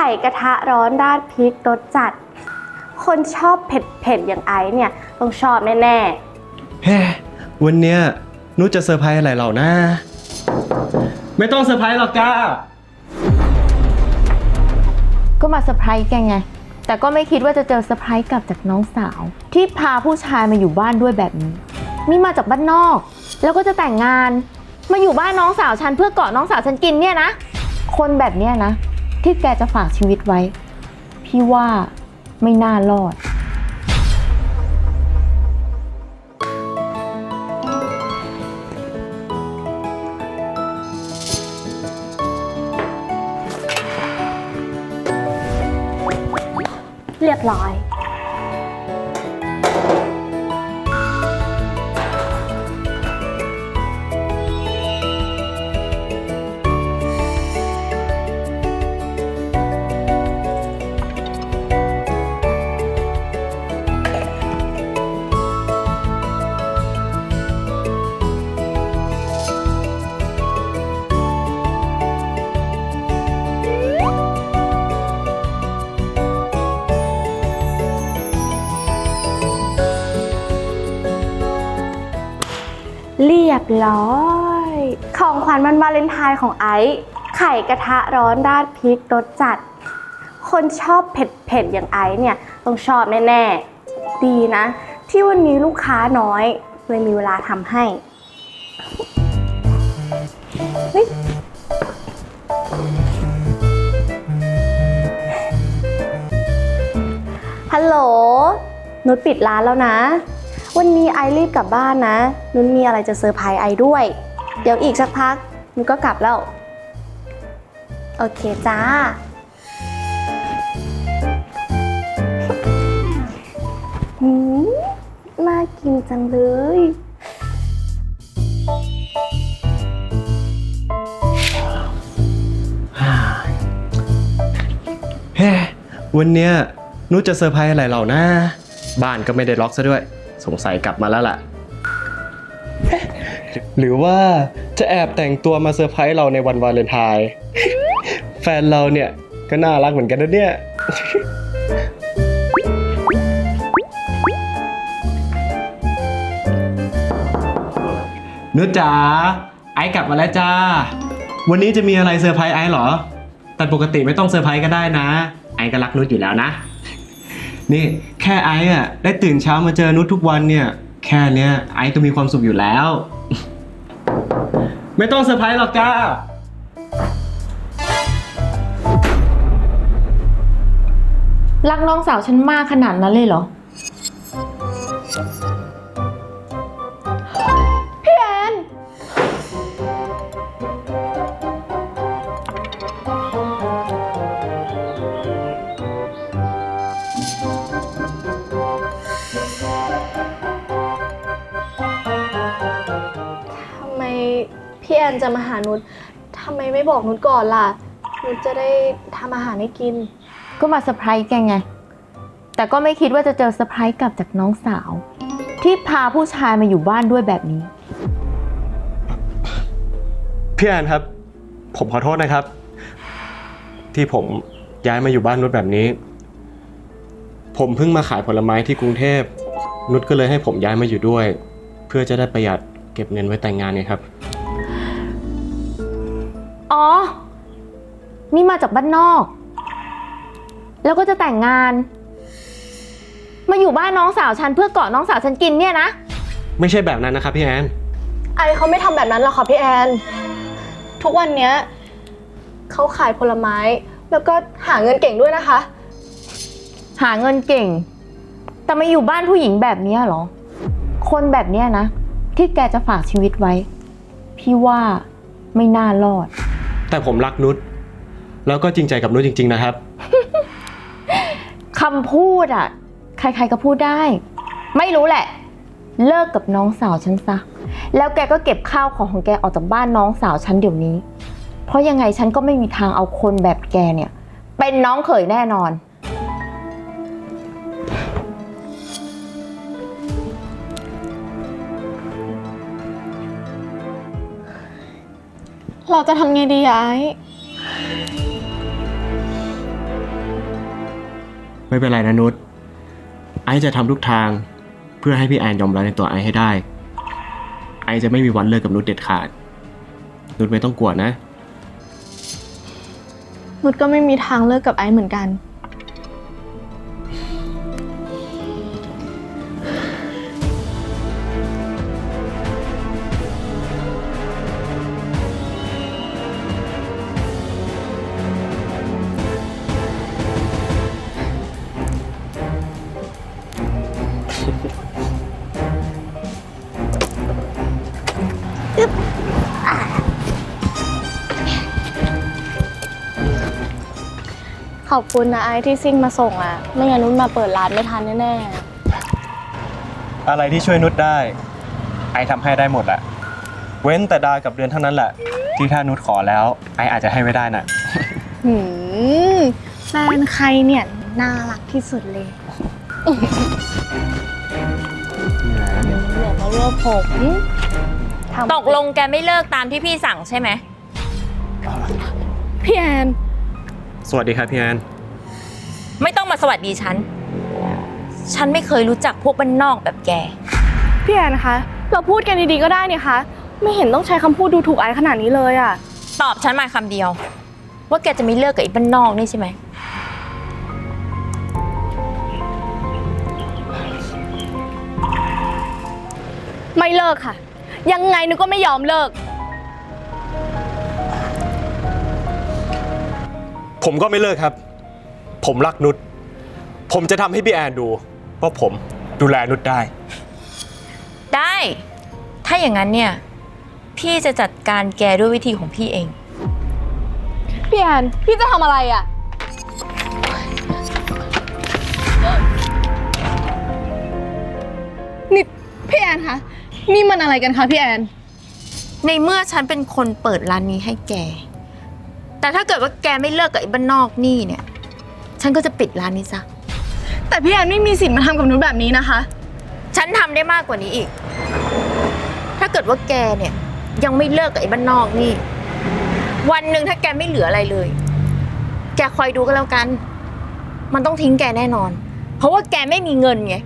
ข่กระทะร้อนราดพริกรสจัด คนชอบเผ็ดๆอย่างไอซ์เนี่ยต้องชอบแน่เฮ้วันเนี้ยนุชจะเซอร์ไพรส์อะไรเรานะ ไม่ต้องเซอร์ไพรส์หรอกจ้า ก็มาเซอร์ไพรส์แกไง แต่ก็ไม่คิดว่าจะเจอเซอร์ไพรส์กลับจากน้องสาว ที่พาผู้ชายมาอยู่บ้านด้วยแบบนี้ นี่มาจากบ้านนอก แล้วก็จะแต่งงาน มาอยู่บ้านน้องสาวฉันเพื่อเกาะน้องสาวฉันกินเนี่ยนะ คนแบบเนี้ยนะ ที่แกจะฝากชีวิตไว้ พี่ว่าไม่น่ารอด เรียบร้อย ร้อย ของขวัญวันวาเลนไทน์ของไอซ์ไข่กระทะร้อนราดพริกรสจัด คนชอบเผ็ดๆอย่างไอซ์เนี่ยต้องชอบแน่ๆ ดีนะ ที่วันนี้ลูกค้าน้อยเลยมีเวลาทำให้เฮ้ยฮัลโหลนุชปิดร้านแล้วนะ วันนี้ไอรีบกลับบ้านนะ นุชมีอะไรจะเซอร์ไพรส์ไอด้วย เดี๋ยวอีกสักพักนุชก็กลับแล้ว โอเคจ้า หืมน่ากินจังเลย เฮ้ วันเนี้ยนุชจะเซอร์ไพรส์อะไรเรานะ บ้านก็ไม่ได้ล็อกซะด้วย สงสัยกลับมาแล้วล่ะเอ๊ะหรือว่าจะแอบแต่งตัวมาเซอร์ไพรส์เราในวันวาเลนไทน์ แฟนเราเนี่ยก็น่ารักเหมือนกันนะเนี่ย นุชจ๋าไอซ์กลับมาแล้วจ้า วันนี้จะมีอะไรเซอร์ไพรส์ไอซ์เหรอ แต่ปกติไม่ต้องเซอร์ไพรส์ก็ได้นะ ไอซ์ก็รักนุชอยู่แล้วนะ นี่ แค่ไอ้อะได้ตื่นเช้ามาเจอนุชทุกวันเนี่ย แค่เนี้ยไอ้ก็มีความสุขอยู่แล้ว ไม่ต้องเซอร์ไพรส์หรอกจ้า รักน้องสาวฉันมากขนาดนั้นเลยเหรอ นจะมาหานุชทำไมไม่บอกนุชก่อนล่ะ นุชจะได้ทำอาหารให้กิน ก็มาเซอร์ไพรส์แกไง แต่ก็ไม่คิดว่าจะเจอเซอร์ไพรส์กลับจากน้องสาว ที่พาผู้ชายมาอยู่บ้านด้วยแบบนี้ พี่แอนครับ ผมขอโทษนะครับ ที่ผมย้ายมาอยู่บ้านนุชแบบนี้ ผมเพิ่งมาขายผลไม้ที่กรุงเทพนุชก็เลยให้ผมย้ายมาอยู่ด้วย เพื่อจะได้ประหยัดเก็บเงินไว้แต่งงานไงครับ อ๋อ นี่มาจากบ้านนอก แล้วก็จะแต่งงาน มาอยู่บ้านน้องสาวฉันเพื่อเกาะน้องสาวฉันกินเนี่ยนะ ไม่ใช่แบบนั้นนะครับพี่แอน ไอเขาไม่ทำแบบนั้นหรอกค่ะพี่แอน ทุกวันเนี้ยเขาขายผลไม้ แล้วก็หาเงินเก่งด้วยนะคะ หาเงินเก่ง แต่มาอยู่บ้านผู้หญิงแบบเนี้ยเหรอ คนแบบเนี้ยนะ ที่แกจะฝากชีวิตไว้ พี่ว่าไม่น่ารอด แต่ผมรักนุชแล้วก็จริงใจกับนุชจริง ๆ นะครับ คำพูดอะ ใครๆก็พูดได้ ไม่รู้แหละ เลิกกับน้องสาวฉันซะ แล้วแกก็เก็บข้าวของของแกออกจากบ้านน้องสาวฉันเดี๋ยวนี้ เพราะยังไงฉันก็ไม่มีทางเอาคนแบบแกเนี่ย เป็นน้องเขยแน่นอน เราจะทำไงดีอะไอไม่เป็นไรนะนุชไอซ์จะทำทุกทาง เพื่อให้พี่แอนยอมรับในตัวไอซ์ให้ได้ ไอซ์จะไม่มีวันเลิกกับนุชเด็ดขาด นุชไม่ต้องกลัวนะ นุชก็ไม่มีทางเลิกกับไอซ์เหมือนกัน ขอบคุณนะไอซ์ที่ซิ่งมาส่งอะ ไม่งั้นนุชมาเปิดร้านไม่ทันแน่อะไรที่ช่วยนุชได้ ไอซ์ทำให้ได้หมดแหละ เว้นแต่ดากับเดือนเท่านั้นแหละ ที่ถ้านุชขอแล้ว ไอซ์อาจจะให้ไม่ได้น่ะ ๆหืมแฟนใครเนี่ย น่ารักที่สุดเลย เหลือเพราะว่าผมทำตกลงแกไม่เลิกตามที่พี่สั่งใช่ไหม พี่แอน สวัสดีครับพี่แอน ไม่ต้องมาสวัสดีฉัน ฉันไม่เคยรู้จักพวกบ้านนอกแบบแก พี่แอนคะ เราพูดกันดีๆก็ได้เนี่ยคะ ไม่เห็นต้องใช้คำพูดดูถูกไอซ์ขนาดนี้เลยอะตอบฉันมาคำเดียว ว่าแกจะไม่เลิกกับไอ้บ้านนอกนี่ใช่ไหม ไม่เลิกค่ะ ยังไงนุชก็ไม่ยอมเลิก ผมก็ไม่เลิกครับ ผมรักนุชผมจะทำให้พี่แอนดูว่าผมดูแลนุชได้ ได้ ถ้าอย่างนั้นเนี่ย พี่จะจัดการแกด้วยวิธีของพี่เอง พี่แอนพี่จะทำอะไรอะ นี่พี่แอนคะ นี่มันอะไรกันคะพี่แอน ในเมื่อฉันเป็นคนเปิดร้านนี้ให้แก แต่ถ้าเกิดว่าแกไม่เลิกกับไอ้บ้านนอกนี่เนี่ย ฉันก็จะปิดร้านนี้ซะ แต่พี่แอนไม่มีสิทธิ์มาทำกับนุชแบบนี้นะคะ ฉันทำได้มากกว่านี้อีก ถ้าเกิดว่าแกเนี่ยยังไม่เลิกกับไอ้บ้านนอกนี่ วันหนึ่งถ้าแกไม่เหลืออะไรเลย แกคอยดูก็แล้วกัน มันต้องทิ้งแกแน่นอน เพราะว่าแกไม่มีเงินไง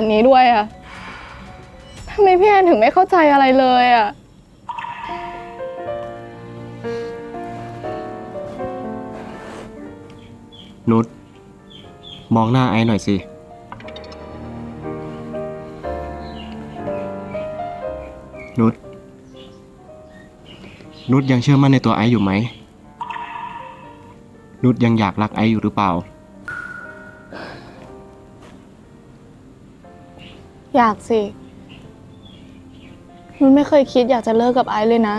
แบบนี้ด้วยอะทำไมพี่แอนถึงไม่เข้าใจอะไรเลยอะนุชมองหน้าไอซ์หน่อยสิ นุชนุชยังเชื่อมั่นในตัวไอซ์อยู่ไหม นุชยังอยากรักไอซ์อยู่หรือเปล่า อยากสิ นุชไม่เคยคิดอยากจะเลิกกับไอซ์เลยนะ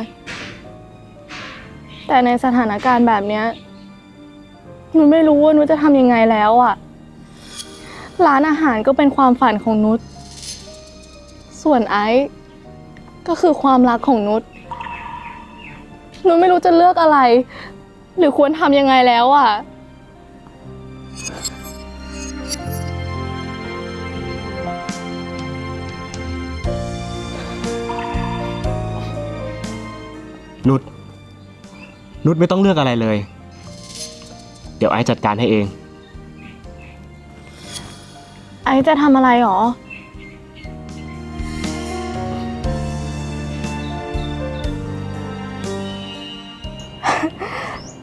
แต่ในสถานการณ์แบบเนี้ยนุชไม่รู้ว่านุชจะทำยังไงแล้วอะร้านอาหารก็เป็นความฝันของนุช ส่วนไอซ์ก็คือความรักของนุช นุชไม่รู้จะเลือกอะไร หรือควรทำยังไงแล้วอะ นุชนุชไม่ต้องเลือกอะไรเลย เดี๋ยวไอซ์จัดการให้เอง ไอซ์จะทำอะไรหรอ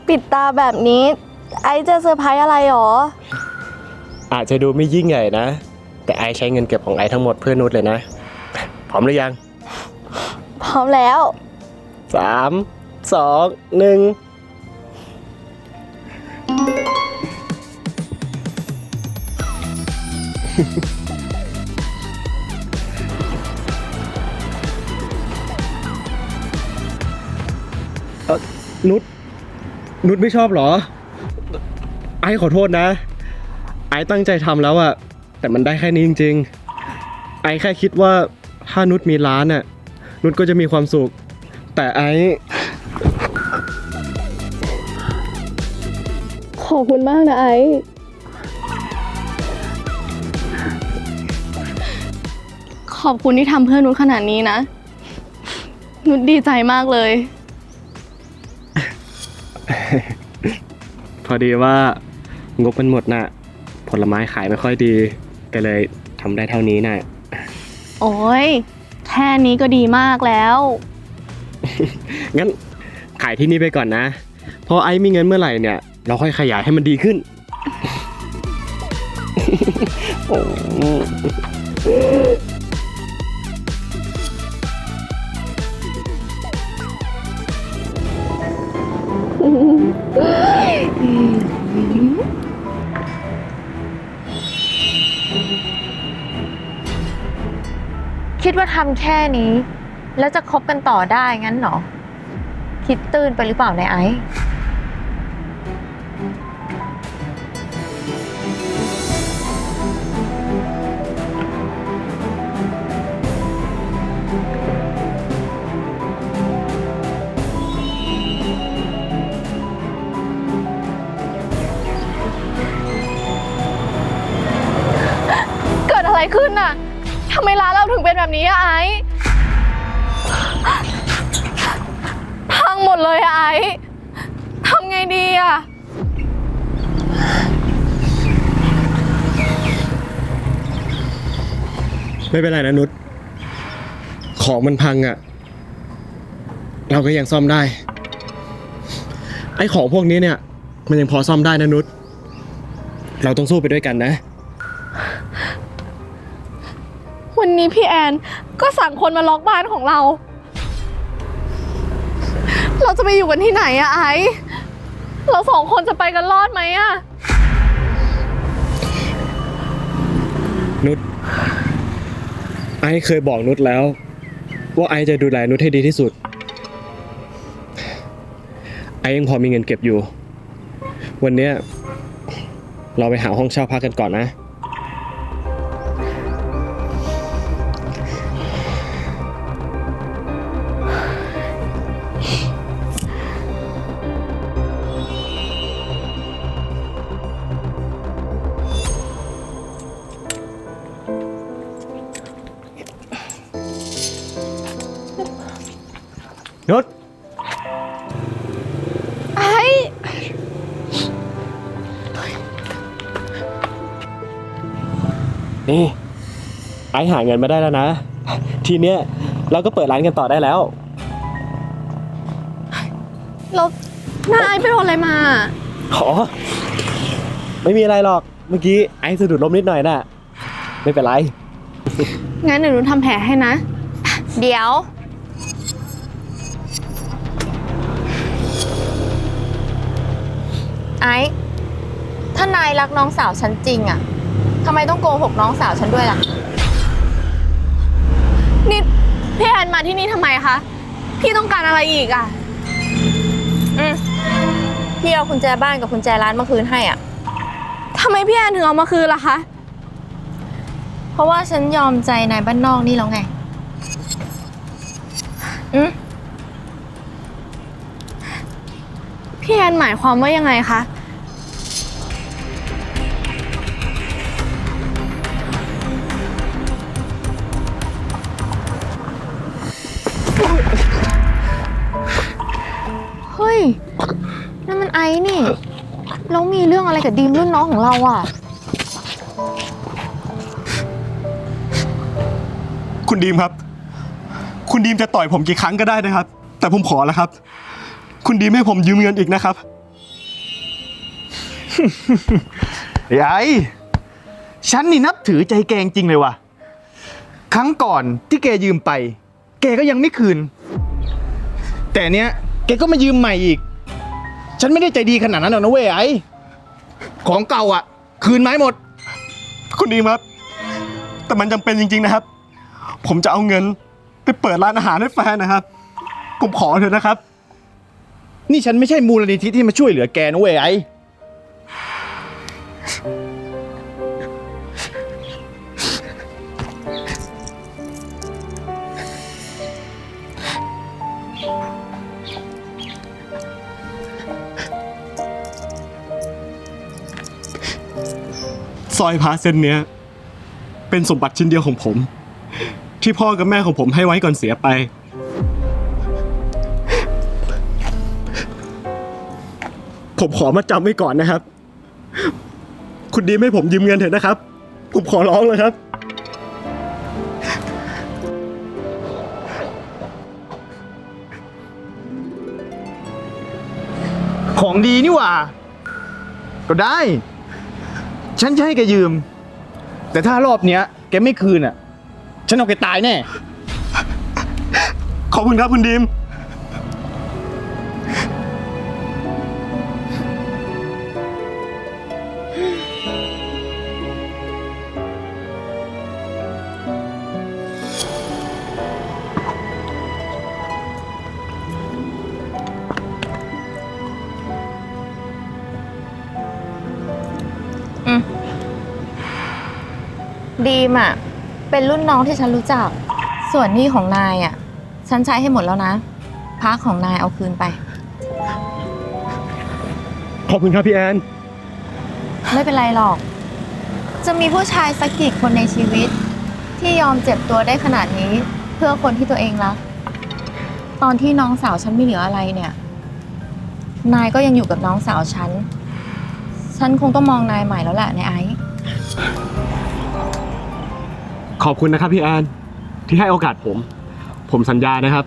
ปิดตาแบบนี้ ไอซ์จะเซอร์ไพรส์อะไรหรอ อาจจะดูไม่ยิ่งใหญ่นะ แต่ไอซ์ใช้เงินเก็บของไอซ์ทั้งหมดเพื่อนุชเลยนะ พร้อมหรือยัง พร้อมแล้ว สามสองหนึ่งเออนุชนุชไม่ชอบเหรอ ไอ้ขอโทษนะ ไอ้ตั้งใจทำแล้วอะแต่มันได้แค่นี้จริง ๆ ไอแค่คิดว่าถ้านุชมีร้านน่ะนุชก็จะมีความสุข แต่ไอขอบคุณมากนะไอซ์ขอบคุณที่ทำเพื่อนุชขนาดนี้นะ นุชดีใจมากเลย พอดีว่างบมันหมดน่ะ ผลไม้ขายไม่ค่อยดี ก็เลยทำได้เท่านี้น่ะ โอ้ยแค่นี้ก็ดีมากแล้ว งั้นขายที่นี่ไปก่อนนะ พอไอ้มีเงินเมื่อไหร่เนี่ย เราค่อยขยายให้มันดีขึ้น โอ้คิดว่าทำแค่นี้ แล้วจะคบกันต่อได้งั้นเหรอ คิดตื่นไปหรือเปล่าในายไอซ์เกิดอะไรขึ้นน่ะทำไมร้านเราถึงเป็นแบบนี้อะไอซ์ หมดเลยอะไอซ์ทำไงดีอะไม่เป็นไรนะนุชของมันพังอะ่ะ เราก็ยังซ่อมได้ ไอ้ของพวกนี้เนี่ย มันยังพอซ่อมได้นะนุชเราต้องสู้ไปด้วยกันนะ วันนี้พี่แอนก็สั่งคนมาล็อกบ้านของเรา เราจะไปอยู่กันที่ไหนอะไอซ์เราสองคนจะไปกันรอดไหมอะนุชไอ้เคยบอกนุชแล้ว ว่าไอ้จะดูแลนุชให้ดีที่สุด ไอ้ยังพอมีเงินเก็บอยู่ วันเนี้ยเราไปหาห้องเช่าพักกันก่อนนะ อ้หาเงินมาได้แล้วนะ ทีเนี้ยเราก็เปิดร้านกันต่อได้แล้วเราหน้าไอซ์ไปโดนอะไรมา ขอ ไม่มีอะไรหรอก เมื่อกี้ไอ้สะดุดล้มนิดหน่อยน่ะ ไม่เป็นไร งั้นเดี๋ยวหนูทำแผลให้นะ เดี๋ยว ไอซ์ถ้านายรักน้องสาวฉันจริงอะทำไมต้องโกหกน้องสาวฉันด้วยล่ะ นี่พี่แอนมาที่นี่ทำไมคะ พี่ต้องการอะไรอีกอะอืมพี่เอากุญแจบ้านกับกุญแจร้านมาคืนให้อะ ทำไมพี่แอนถึงเอามาคืนล่ะคะ เพราะว่าฉันยอมใจนายบ้านนอกนี่แล้วไง อืมพี่แอนหมายความว่ายังไงคะ อะไรกับดีมรุ่นน้องของเราอะ คุณดีมครับ คุณดีมจะต่อยผมกี่ครั้งก็ได้นะครับ แต่ผมขอแล้วครับ คุณดีมให้ผมยืมเงินอีกนะครับ ยายฉันนี่นับถือใจแกจริงเลยว่ะ ครั้งก่อนที่แกยืมไป แกก็ยังไม่คืน แต่เนี้ยแกก็มายืมใหม่อีก ฉันไม่ได้ใจดีขนาดนั้นหรอกนะเว้ยไอ้ ของเก่าอะ คืนไม้หมด คุณดีมครับ แต่มันจำเป็นจริง ๆนะครับ ผมจะเอาเงินไปเปิดร้านอาหารให้แฟนนะครับ ผมขอเถอะนะครับ นี่ฉันไม่ใช่มูลนิธิที่มาช่วยเหลือแกนะเว้ยไอ้ สร้อยพระเส้นเนี้ย เป็นสมบัติชิ้นเดียวของผม ที่พ่อกับแม่ของผมให้ไว้ก่อนเสียไป ผมขอมาจำไว้ก่อนนะครับ คุณดีมให้ผมยืมเงินเถอะนะครับ ผมขอร้องเลยครับ ของดีนี่หว่า ก็ได้ ฉันจะให้แกยืม แต่ถ้ารอบเนี้ย แกไม่คืนอะ ฉันเอาแกตายแน่ ขอบคุณครับคุณดีม มอะ เป็นรุ่นน้องที่ฉันรู้จัก ส่วนหนี้ของนายอะ ฉันใช้ให้หมดแล้วนะพักของนายเอาคืนไป ขอบคุณครับพี่แอน ไม่เป็นไรหรอก จะมีผู้ชายสักกี่คนในชีวิต ที่ยอมเจ็บตัวได้ขนาดนี้ เพื่อคนที่ตัวเองรัก ตอนที่น้องสาวฉันไม่เหลืออะไรเนี่ย นายก็ยังอยู่กับน้องสาวฉัน ฉันคงต้องมองนายใหม่แล้วแหละในไอซ์ ขอบคุณนะครับพี่แอนที่ให้โอกาสผม ผมสัญญานะครับ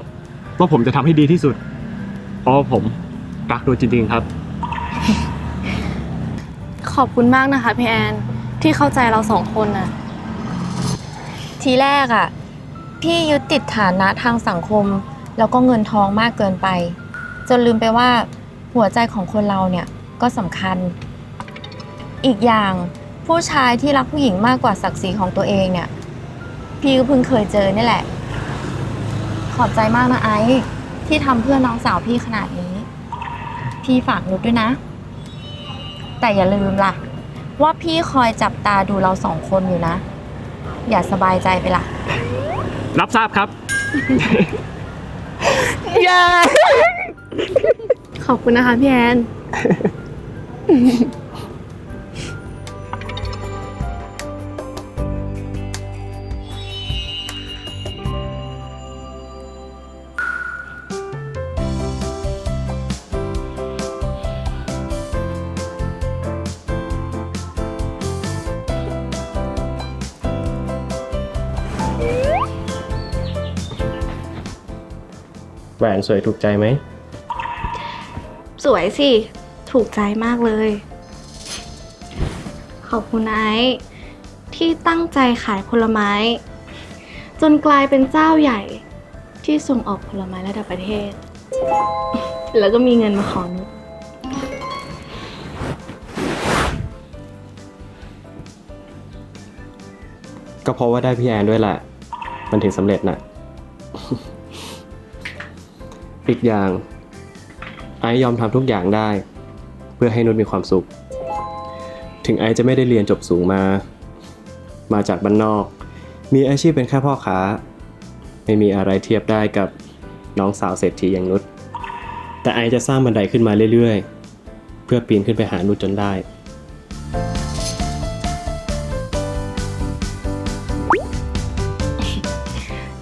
ว่าผมจะทำให้ดีที่สุดเพราะผมรักโดยจริงๆครับ ขอบคุณมากนะคะพี่แอนที่เข้าใจเราสองคนน่ะ ทีแรกอะ พี่ยึดติดฐานะทางสังคม แล้วก็เงินทองมากเกินไป จนลืมไปว่าหัวใจของคนเราเนี่ยก็สำคัญ อีกอย่างผู้ชายที่รักผู้หญิงมากกว่าศักดิ์ศรีของตัวเองเนี่ย พี่ก็เพิ่งเคยเจอนี่แหละ ขอบใจมากนะไอซ์ที่ทำเพื่อน้องสาวพี่ขนาดนี้ พี่ฝากนุชด้วยนะ แต่อย่าลืมล่ะ ว่าพี่คอยจับตาดูเราสองคนอยู่นะ อย่าสบายใจไปล่ะ รับทราบครับขอบคุณนะคะพี่แอน แหวนสวยถูกใจไหม สวยสิ ถูกใจมากเลย ขอบคุณไอซ์ที่ตั้งใจขายผลไม้ จนกลายเป็นเจ้าใหญ่ที่ส่งออกผลไม้ระดับประเทศ แล้วก็มีเงินมาขอนุชก็เพราะว่าได้พี่แอนด้วยแหละ มันถึงสำเร็จน่ะ อีกอย่าง ไอยอมทำทุกอย่างได้ เพื่อให้นุชมีความสุข ถึงไอจะไม่ได้เรียนจบสูงมา มาจากบ้านนอก มีอาชีพเป็นแค่พ่อค้า ไม่มีอะไรเทียบได้กับน้องสาวเศรษฐีอย่างนุชแต่ไอจะสร้างบันไดขึ้นมาเรื่อยๆ เพื่อปีนขึ้นไปหานุชจนได้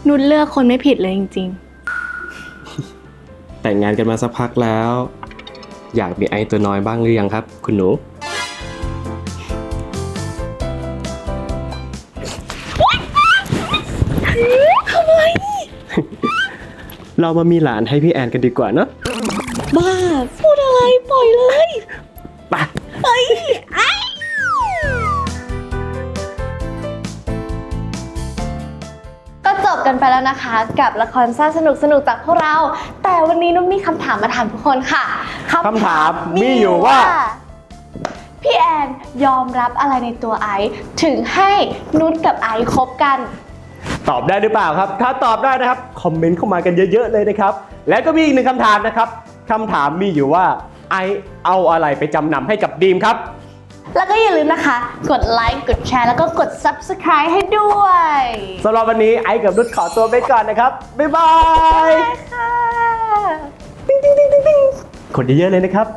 นุชเลือกคนไม่ผิดเลยจริง แต่งงานกันมาสักพักแล้ว อยากมีไอตัวน้อยบ้างหรือยังครับ คุณหนู เรามามีหลานให้พี่แอนกันดีกว่าเนอะๆบ้า พูดอะไรปล่อยเลย ไปก็จ บกันไปแล้วนะคะ กับละครสั้นสนุกสนุกๆจากพวกเรา แต่วันนี้นุ้มมีคำถามมาถามทุกคนค่ะคำถามมีอยู่ว่า พี่แอนยอมรับอะไรในตัวไอซ์ถึงให้นุชกับไอซ์คบกัน ตอบได้หรือเปล่าครับ ถ้าตอบได้นะครับคอมเมนต์เข้ามากันเยอะๆเลยนะครับ และก็มีอีกหนึ่งคำถามนะครับคำถามมีอยู่ว่าไอเอาอะไรไปจำนำให้กับดีมครับ แล้วก็อย่าลืมนะคะ กดไลค์กดแชร์แล้วก็กด subscribe ให้ด้วยสำหรับวันนี้ไอกับนุชขอตัวไปก่อนนะครับ บ๊ายบายค่ะกดเยอะๆเลยนะครับ